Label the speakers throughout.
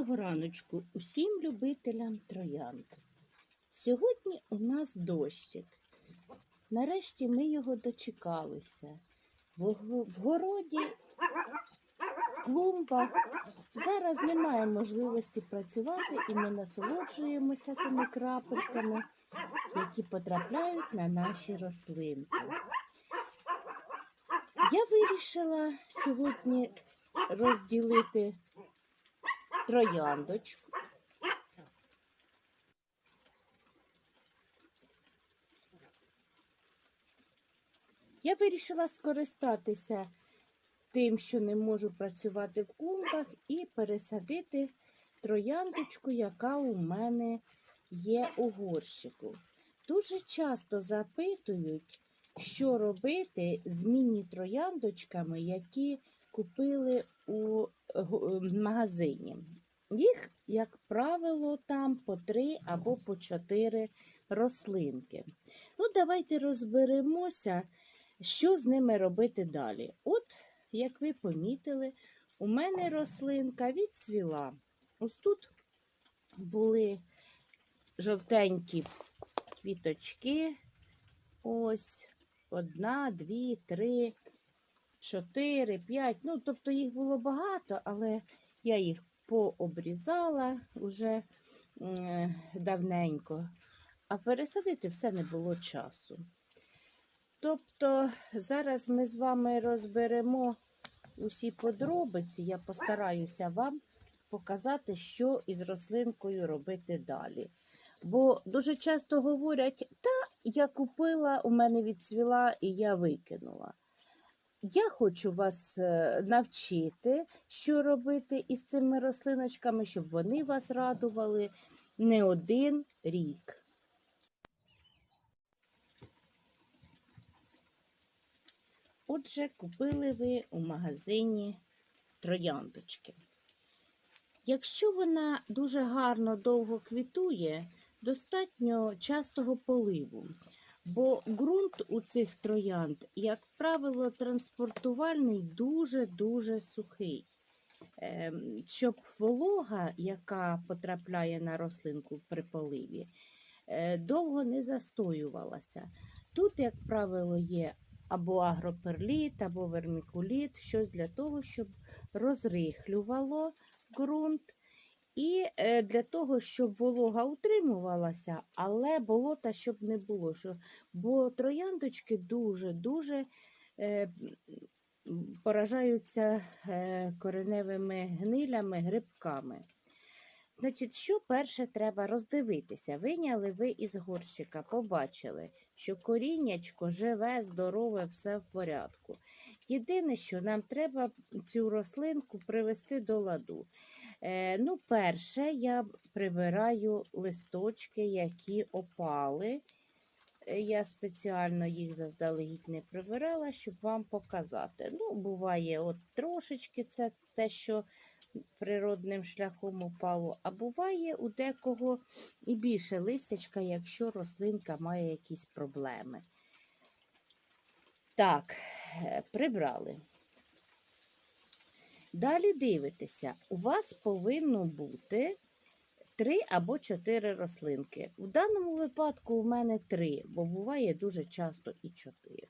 Speaker 1: Доброго раночку усім любителям троянд. Сьогодні у нас дощик. Нарешті ми його дочекалися. В, городі, в клумбах. Зараз немає можливості працювати, і ми насолоджуємося тими крапельками, які потрапляють на наші рослинки. Я вирішила сьогодні розділити трояндочку. Я вирішила скористатися тим, що не можу працювати в клумбах, і пересадити трояндочку, яка у мене є у горщику. Дуже часто запитують, що робити з міні-трояндочками, які купили у магазині. Їх, як правило, там по три або по чотири рослинки. Ну, давайте розберемося, що з ними робити далі. От, як ви помітили, у мене рослинка відцвіла. Ось тут були жовтенькі квіточки. Ось одна, дві, три, чотири, п'ять. Ну, тобто їх було багато, але я їх пообрізала уже е, давненько, а пересадити все не було часу. Тобто зараз ми з вами розберемо усі подробиці. Я постараюся вам показати, що із рослинкою робити далі. Бо дуже часто говорять, та я купила, у мене відцвіла і я викинула. Я хочу вас е, навчити, що робити із цими рослиночками, щоб вони вас радували не один рік. Отже, купили ви у магазині трояндочки. Якщо вона дуже гарно довго квітує, достатньо частого поливу, бо ґрунт у цих троянд, як правило, транспортувальний дуже-дуже сухий. Ем, Щоб волога, яка потрапляє на рослинку при поливі, е, довго не застоювалася. Тут, як правило, є або агроперліт, або вермікуліт, щось для того, щоб розрихлювало ґрунт. І е, для того, щоб волога утримувалася, але болота щоб не було. Бо трояндочки дуже-дуже е, поражаються е, кореневими гнилями, грибками. Значить, що перше треба роздивитися? Виняли ви із горщика, побачили, що коріннячко живе, здорове, все в порядку. Єдине, що нам треба цю рослинку привести до ладу. Е, ну, перше, я прибираю листочки, які опали. Е, Я спеціально їх заздалегідь не прибирала, щоб вам показати. Ну, буває, от трошечки це те, що природним шляхом упало, а буває у декого і більше листячка, якщо рослинка має якісь проблеми. Так, е, прибрали. Далі дивитеся, у вас повинно бути три або чотири рослинки. В даному випадку у мене три, бо буває дуже часто і чотири.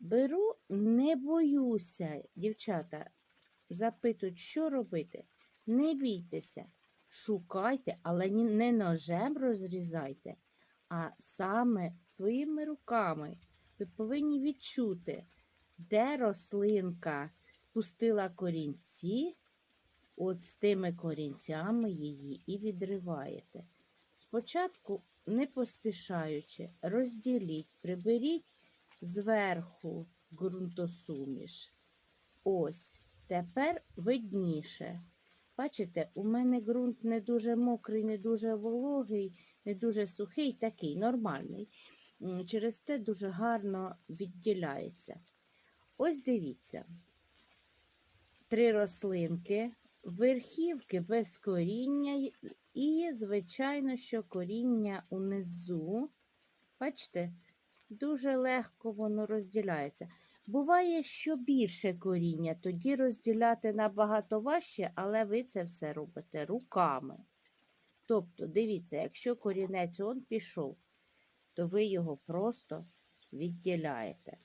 Speaker 1: Беру, не боюся, дівчата, запитують, що робити. Не бійтеся, шукайте, але не ножем розрізайте, а саме своїми руками. Ви повинні відчути, де рослинка пустила корінці, от з тими корінцями її і відриваєте. Спочатку, не поспішаючи, розділіть, приберіть зверху ґрунтосуміш. Ось, тепер видніше. Бачите, у мене ґрунт не дуже мокрий, не дуже вологий, не дуже сухий, такий нормальний. Через те дуже гарно відділяється. Ось дивіться. Три рослинки, верхівки без коріння і, звичайно, що коріння унизу. Бачите, дуже легко воно розділяється. Буває, що більше коріння, тоді розділяти набагато важче, але ви це все робите руками. Тобто, дивіться, якщо корінець он пішов, то ви його просто відділяєте.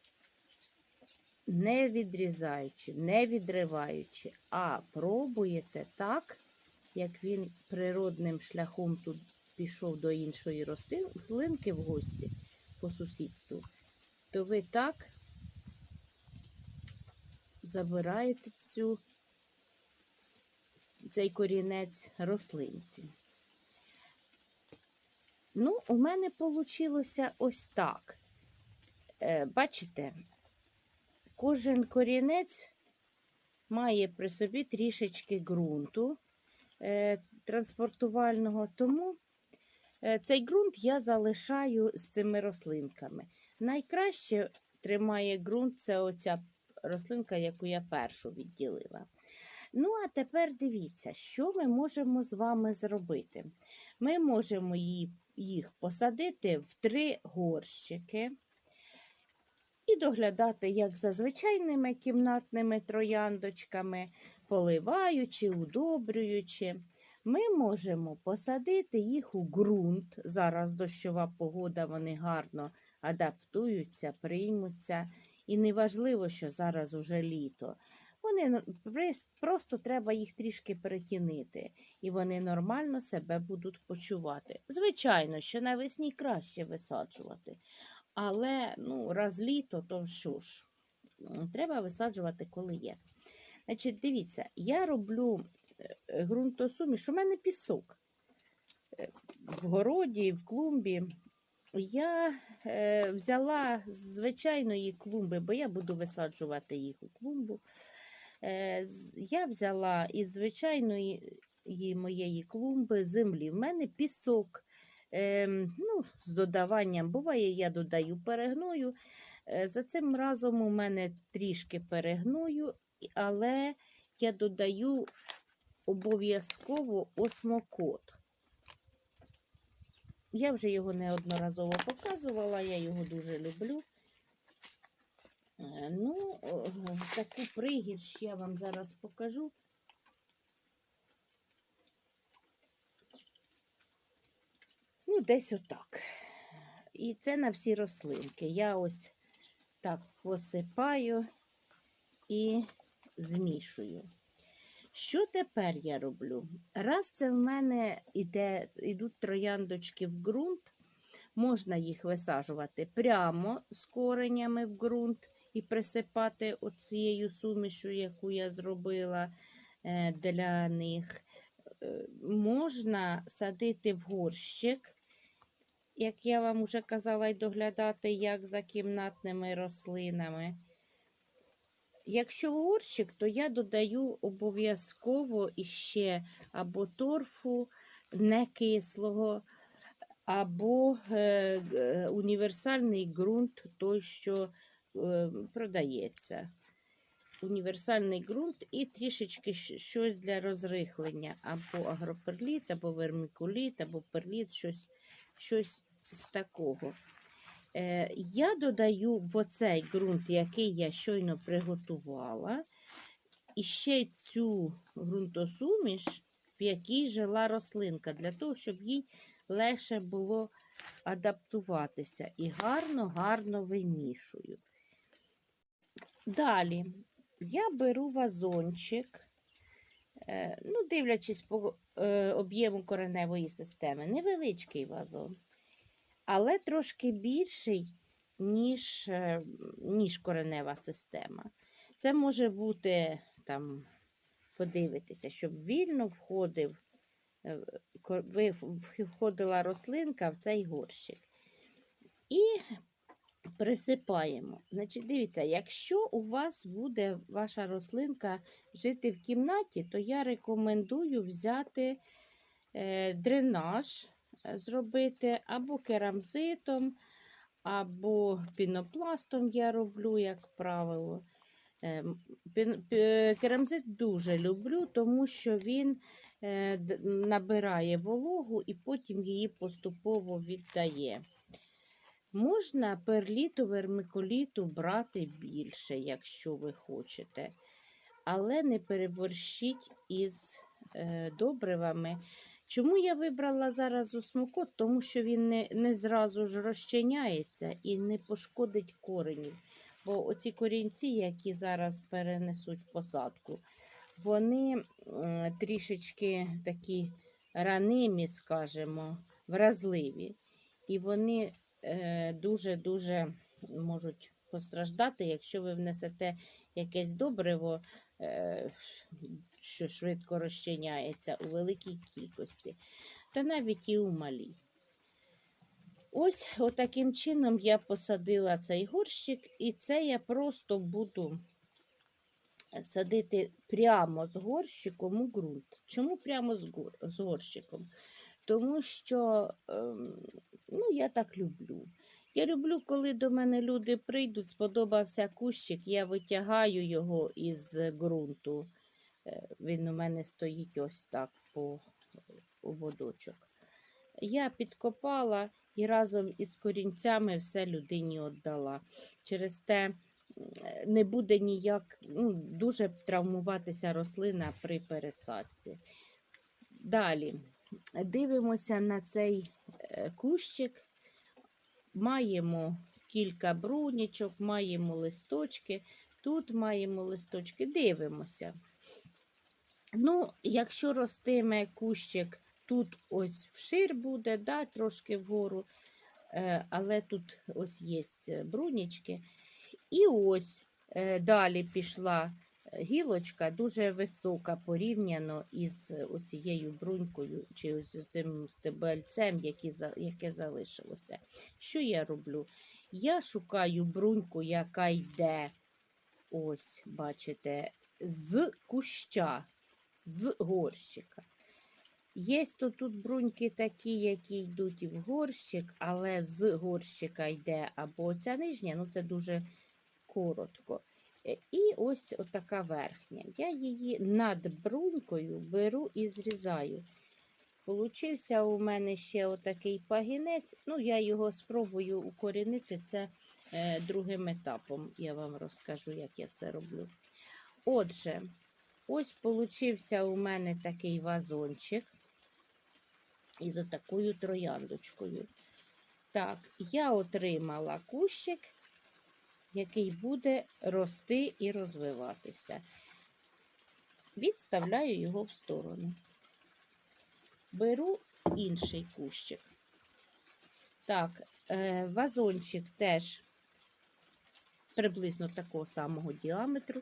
Speaker 1: Не відрізаючи, не відриваючи, а пробуєте так, як він природним шляхом тут пішов до іншої рослинки в гості по сусідству, то ви так забираєте цю, цей корінець рослинці. Ну, у мене вийшло ось так. Е, бачите, кожен корінець має при собі трішечки ґрунту е, транспортувального, тому е, цей ґрунт я залишаю з цими рослинками. Найкраще тримає ґрунт це оця рослинка, яку я першу відділила. Ну, а тепер дивіться, що ми можемо з вами зробити. Ми можемо їх посадити в три горщики і доглядати як за звичайними кімнатними трояндочками, поливаючи, удобрюючи. Ми можемо посадити їх у ґрунт. Зараз дощова погода, вони гарно адаптуються, приймуться. І не важливо, що зараз уже літо. Вони просто треба їх трішки перетінити, і вони нормально себе будуть почувати. Звичайно, що навесні краще висаджувати. Але ну, раз літо, то що ж, треба висаджувати, коли є. Значить, дивіться, я роблю е, е, ґрунтосуміш, у мене пісок Е, в городі, в клумбі. Я е, взяла з звичайної клумби, бо я буду висаджувати їх у клумбу. Е, я взяла із звичайної моєї клумби землі. В мене пісок. Ем, ну, з додаванням буває, я додаю перегною. Е, За цим разом у мене трішки перегною, але я додаю обов'язково осмокот. Я вже його неодноразово показувала, я його дуже люблю. Е, Ну, таку пригірш я вам зараз покажу. Ну, десь отак. І це на всі рослинки. Я ось так посипаю і змішую. Що тепер я роблю? Раз це в мене іде, йдуть трояндочки в ґрунт, можна їх висаджувати прямо з коренями в ґрунт і присипати оцією сумішу, яку я зробила е, для них. Е, Можна садити в горщик, як я вам вже казала, і доглядати як за кімнатними рослинами. Якщо горщик, то я додаю обов'язково іще або торфу некислого, або е, універсальний ґрунт, той, що е, продається. Універсальний ґрунт і трішечки щось для розрихлення, або агроперліт, або вермикуліт, або перліт, щось, щось з такого. Е, я додаю оцей ґрунт, який я щойно приготувала, і ще цю ґрунтосуміш, в якій жила рослинка, для того, щоб їй легше було адаптуватися. І гарно-гарно вимішую. Далі я беру вазончик, ну, дивлячись по е, об'єму кореневої системи, невеличкий вазон але трошки більший, ніж, е, ніж коренева система. Це може бути там, подивитися, щоб вільно входив, е, входила рослинка в цей горщик. І присипаємо. Значить, дивіться, якщо у вас буде ваша рослинка жити в кімнаті, то я рекомендую взяти е, дренаж е, зробити або керамзитом, або пінопластом я роблю, як правило. Ем, Керамзит дуже люблю, тому що він е, набирає вологу і потім її поступово віддає. Можна перліту, вермикуліту брати більше, якщо ви хочете, але не переборщіть із е, добривами. Чому я вибрала зараз осмокот? Тому що він не, не зразу ж розчиняється і не пошкодить коренів. Бо оці корінці, які зараз перенесуть посадку, вони м, трішечки такі ранимі, скажімо, вразливі. І вони е, дуже-дуже можуть постраждати, якщо ви внесете якесь добриво, е, що швидко розчиняється у великій кількості, та навіть і у малій. Ось отаким чином я посадила цей горщик, і це я просто буду садити прямо з горщиком у ґрунт. Чому прямо з горщиком? Тому що ем, ну, я так люблю. Я люблю, коли до мене люди прийдуть, сподобався кущик, я витягаю його із ґрунту. Е, Він у мене стоїть ось так по водочок. Я підкопала і разом із корінцями все людині віддала. Через те не буде ніяк ну, дуже травмуватися рослина при пересадці. Далі дивимося на цей е, кущик. Маємо кілька брунічок, маємо листочки. Тут маємо листочки, дивимося. Ну, якщо ростиме кущик, тут ось вшир буде, да, трошки вгору, е, але тут ось є брунічки. І ось е, далі пішла е, гілочка, дуже висока порівняно із оцією брунькою чи ось цим стебельцем, яке залишилося. Що я роблю? Я шукаю бруньку, яка йде, ось, бачите, з куща, з горщика. Є то тут бруньки такі, які йдуть і в горщик, але з горщика йде або ця нижня, ну це дуже коротко. Е, І ось отака верхня. Я її над брунькою беру і зрізаю. Получився у мене ще отакий пагінець. Ну, я його спробую укорінити. Це е, другим етапом. Я вам розкажу, як я це роблю. Отже, ось получився у мене такий вазончик із отакою трояндочкою. Так, я отримала кущик, який буде рости і розвиватися. Відставляю його в сторону. Беру інший кущик. Так, е, вазончик теж приблизно такого самого діаметру.